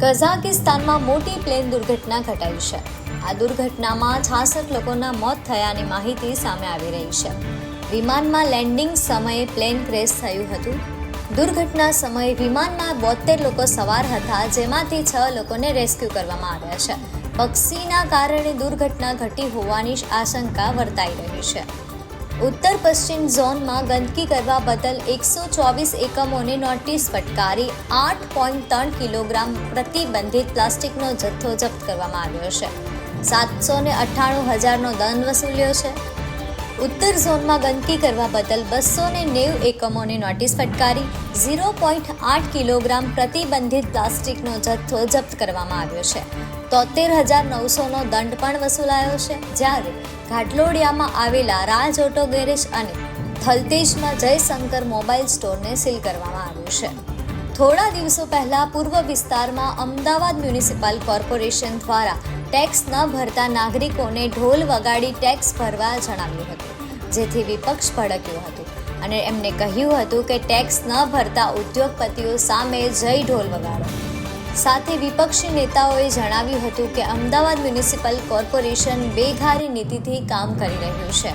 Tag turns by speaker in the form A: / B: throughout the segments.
A: કઝાકિસ્તાનમાં મોટી પ્લેન દુર્ઘટના ઘટાઈ છે. આ દુર્ઘટનામાં છાસઠ લોકોના મોત થયાની માહિતી સામે આવી રહી છે. વિમાનમાં લેન્ડિંગ સમયે પ્લેન ક્રેશ થયું હતું. દુર્ઘટના સમયે વિમાનમાં બોતેર લોકો સવાર હતા, જેમાંથી છ લોકોને રેસ્ક્યુ કરવામાં આવ્યા છે. પક્ષીના કારણે દુર્ઘટના ઘટી હોવાની આશંકા વર્તાઈ રહી છે. ઉત્તર પશ્ચિમ ઝોનમાં ગંદકી કરવા બદલ એકસો ચોવીસ એકમોને નોટિસ ફટકારી આઠ પોઈન્ટ ત્રણ કિલોગ્રામ પ્રતિબંધિત પ્લાસ્ટિકનો જથ્થો જપ્ત કરવામાં આવ્યો છે. સાતસો ને અઠ્ઠાણું હજારનો દંડ વસૂલ્યો છે. ઉત્તર ઝોનમાં ગંદકી કરવા બદલ બસો ને નેવું એકમોને નોટિસ ફટકારી. ઝીરો પોઈન્ટ આઠ કિલોગ્રામ પ્રતિબંધિત પ્લાસ્ટિકનો જથ્થો જપ્ત કરવામાં આવ્યો છે. તોતેર હજાર નવસોનો દંડ પણ વસૂલાયો છે. જ્યારે ઘાટલોડિયામાં આવેલા રાજ ઓટો ગેરેજ અને થલતેજમાં જયશંકર મોબાઈલ સ્ટોરને સીલ કરવામાં આવ્યું છે. થોડા દિવસો પહેલા પૂર્વ વિસ્તારમાં અમદાવાદ મ્યુનિસિપલ કોર્પોરેશન દ્વારા ટેક્સ ન ભરતા નાગરિકોને ઢોલ વગાડી ટેક્સ ભરવા જણાવ્યું હતું. જેથી વિપક્ષ ભડક્યું હતું અને એમને કહ્યું હતું કે ટેક્સ ન ભરતા ઉદ્યોગપતિઓ સામે જય ઢોલ વગાડો. સાથે વિપક્ષી નેતાઓએ જણાવ્યું હતું કે અમદાવાદ મ્યુનિસિપલ કોર્પોરેશન બેઘારી નીતિથી કામ કરી રહ્યું છે.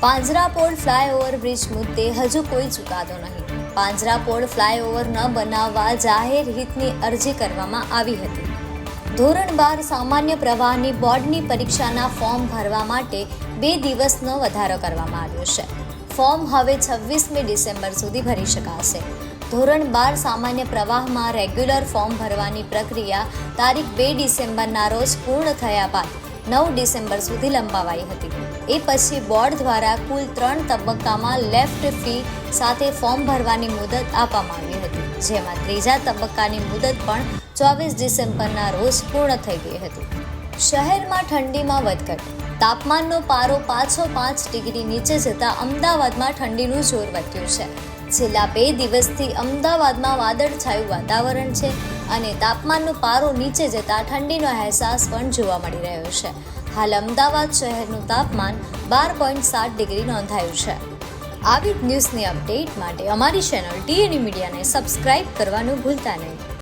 A: પાંજરાપોળ ફ્લાયઓવર બ્રિજ મુદ્દે હજુ કોઈ ચુકાદો નહીં. પાંજરાપોળ ફ્લાયઓવર ન બનાવવા જાહેર હિતની અરજી કરવામાં આવી હતી. ધોરણ બાર સામાન્ય પ્રવાહની બોર્ડની પરીક્ષાના ફોર્મ ભરવા માટે બે દિવસનો વધારો કરવામાં આવ્યો છે. ફોર્મ હવે છવ્વીસમી ડિસેમ્બર સુધી ભરી શકાશે. ધોરણ બાર સામાન્ય પ્રવાહમાં રેગ્યુલર ફોર્મ ભરવાની પ્રક્રિયા તારીખ બે ડિસેમ્બરના રોજ પૂર્ણ થયા બાદ નવ ડિસેમ્બર સુધી લંબાવાઈ હતી. એ પછી બોર્ડ દ્વારા કુલ ત્રણ તબક્કામાં લેફ્ટ ફી સાથે ફોર્મ ભરવાની મુદત આપવામાં આવી હતી, જેમાં ત્રીજા તબક્કાની મુદત પણ ચોવીસ ડિસેમ્બરના રોજ પૂર્ણ થઈ ગઈ હતી. શહેરમાં ઠંડીમાં વધઘટ. તાપમાનનો પારો પાછો પાંચ ડિગ્રી નીચે જતાં અમદાવાદમાં ઠંડીનું જોર વધ્યું છે. છેલ્લા બે દિવસથી અમદાવાદમાં વાદળછાયું વાતાવરણ છે અને તાપમાનનો પારો નીચે જતાં ઠંડીનો અહેસાસ પણ જોવા મળી રહ્યો છે. હાલ અમદાવાદ શહેરનું તાપમાન બાર પોઈન્ટ સાત ડિગ્રી નોંધાયું છે. આવી જ ન્યૂઝની અપડેટ માટે અમારી ચેનલ ટીએની મીડિયાને સબસ્ક્રાઇબ કરવાનું ભૂલતા નહીં.